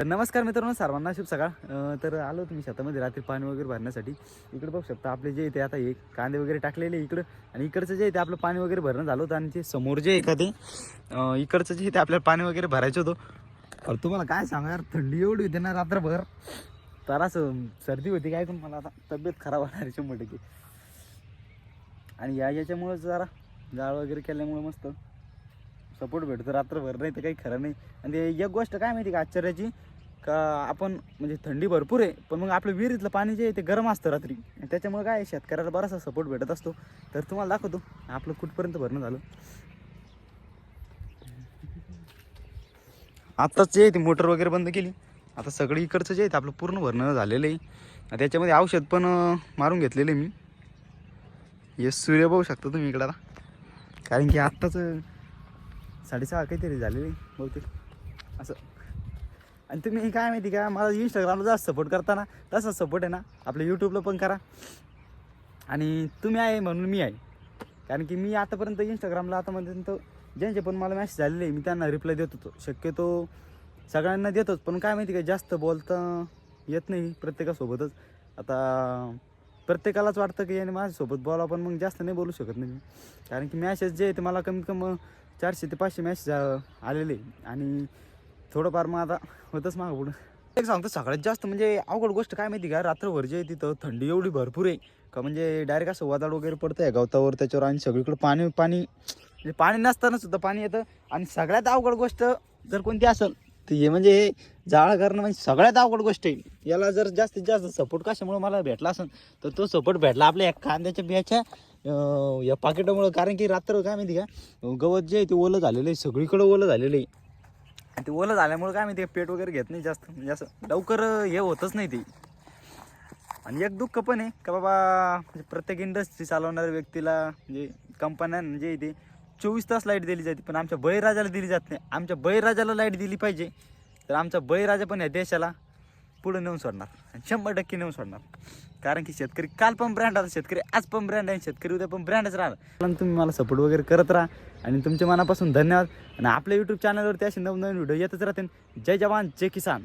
तर नमस्कार मित्रांनो सर्वांना शुभ सकाळ. तर आलो तुम्ही शेतामध्ये रात्री पाणी वगैरे भरण्यासाठी. इकडे बघू शकता आपले जे इथे आता हे कांदे वगैरे टाकलेले इकडं आणि इकडचं जे इथे आपलं पाणी वगैरे भरणं झालं होतं आणि ते समोर जे एखादे इकडचं जे इथे आपल्याला पाणी वगैरे भरायचं होतं. अरे तुम्हाला काय सांगा यार थंडी एवढी होती ना रात्रभर. तर असं सर्दी होती काय तुम्हाला आता तब्येत खराब होणार आहे शंभर टक्के. आणि या याच्यामुळं जरा जाळ वगैरे केल्यामुळं मस्त. सपोर्ट भेटतो रात्रभर नाही तर काही खरं नाही. आणि ते एक गोष्ट काय माहिती का आश्चर्याची? का आपण म्हणजे थंडी भरपूर आहे पण मग आपलं विहिरीतलं पाणी जे आहे ते गरम असतं रात्री. आणि त्याच्यामुळे काय शेतकऱ्याला बराचसा सपोर्ट भेटत असतो. तर तुम्हाला दाखवतो आपलं कुठपर्यंत भरणं झालं. आत्ताच जे आहे ते मोटर वगैरे बंद केली. आता सगळी इकडचं जे आहे ते आपलं पूर्ण भरणं झालेलं आहे. त्याच्यामध्ये औषध पण मारून घेतलेलं आहे मी. हे सूर्य बघू शकता तुम्ही इकडं. कारण की आत्ताच साडेसहा काहीतरी झालेली बहुतेक. असं. आणि तुम्ही काय माहिती का मला इंस्टाग्रामला जास्त सपोर्ट करताना तसाच सपोर्ट आहे ना आपल्या यूट्यूबला पण करा. आणि तुम्ही आहे म्हणून मी आहे. कारण की मी आतापर्यंत इंस्टाग्रामला आतापर्यंत ज्यांचे पण मला मॅसेज झालेले मी त्यांना रिप्लाय देत होतो. शक्यतो सगळ्यांना देतोच पण काय माहिती का जास्त बोलता येत नाही प्रत्येकासोबतच. आता प्रत्येकालाच वाटतं की याने माझ्यासोबत बोला पण मग जास्त नाही बोलू शकत नाही कारण की मॅसेज जे आहे ते मला कमीत कमी चारशे ते पाचशे मॅच आलेले. आणि थोडंफार मग आता होतंच मागं पुढं. एक सांगतो सगळ्यात जास्त म्हणजे अवघड गोष्ट काय माहिती का? रात्रभर जे आहे तिथं थंडी एवढी भरपूर आहे. का म्हणजे डायरेक्ट असं वदाड वगैरे पडतं आहे गवतावर त्याच्यावर आणि सगळीकडे पाणी पाणी म्हणजे पाणी नसताना सुद्धा पाणी येतं. आणि सगळ्यात अवघड गोष्ट जर कोणती असेल तर हे म्हणजे हे करणं म्हणजे सगळ्यात अवघड गोष्ट आहे. याला जर जास्तीत जास्त सपोर्ट कशामुळे मला भेटला असेल तर तो सपोर्ट भेटला. आपल्या या कांद्याच्या बियाच्या या पाकिटामुळं. कारण की रात्र काय माहिती का? गवत जे आहे ते ओलं झालेलं आहे. सगळीकडं ओलं झालेलं आहे. आणि ते ओलं झाल्यामुळे काय माहिती पेट वगैरे घेत नाही जास्त. म्हणजे असं लवकर हे होतच नाही ते. आणि एक दुःख पण आहे का बाबा म्हणजे प्रत्येक इंडस्ट्री चालवणाऱ्या व्यक्तीला म्हणजे कंपन्या म्हणजे ते चोवीस तास लाइट दिली जाते पण आमच्या बळीराजाला दिली जात नाही. आमच्या बळीराजाला लाइट दिली पाहिजे तर आमचा बळीराजा पण या देशाला पुढे नेऊन सोडणार आणि शंभर टक्के नेऊन सोडणार. कारण की शेतकरी काल पण ब्रँड आता शेतकरी आज पण ब्रँड आहे शेतकरी उद्या पण ब्रँडच राहणार. पण तुम्ही मला सपोर्ट वगैरे करत राहा आणि तुमच्या मनापासून धन्यवाद. आणि आपल्या यूट्यूब चॅनलवरती असे नवनवीन व्हिडिओ येतच राहतील. जय जवान जय किसान.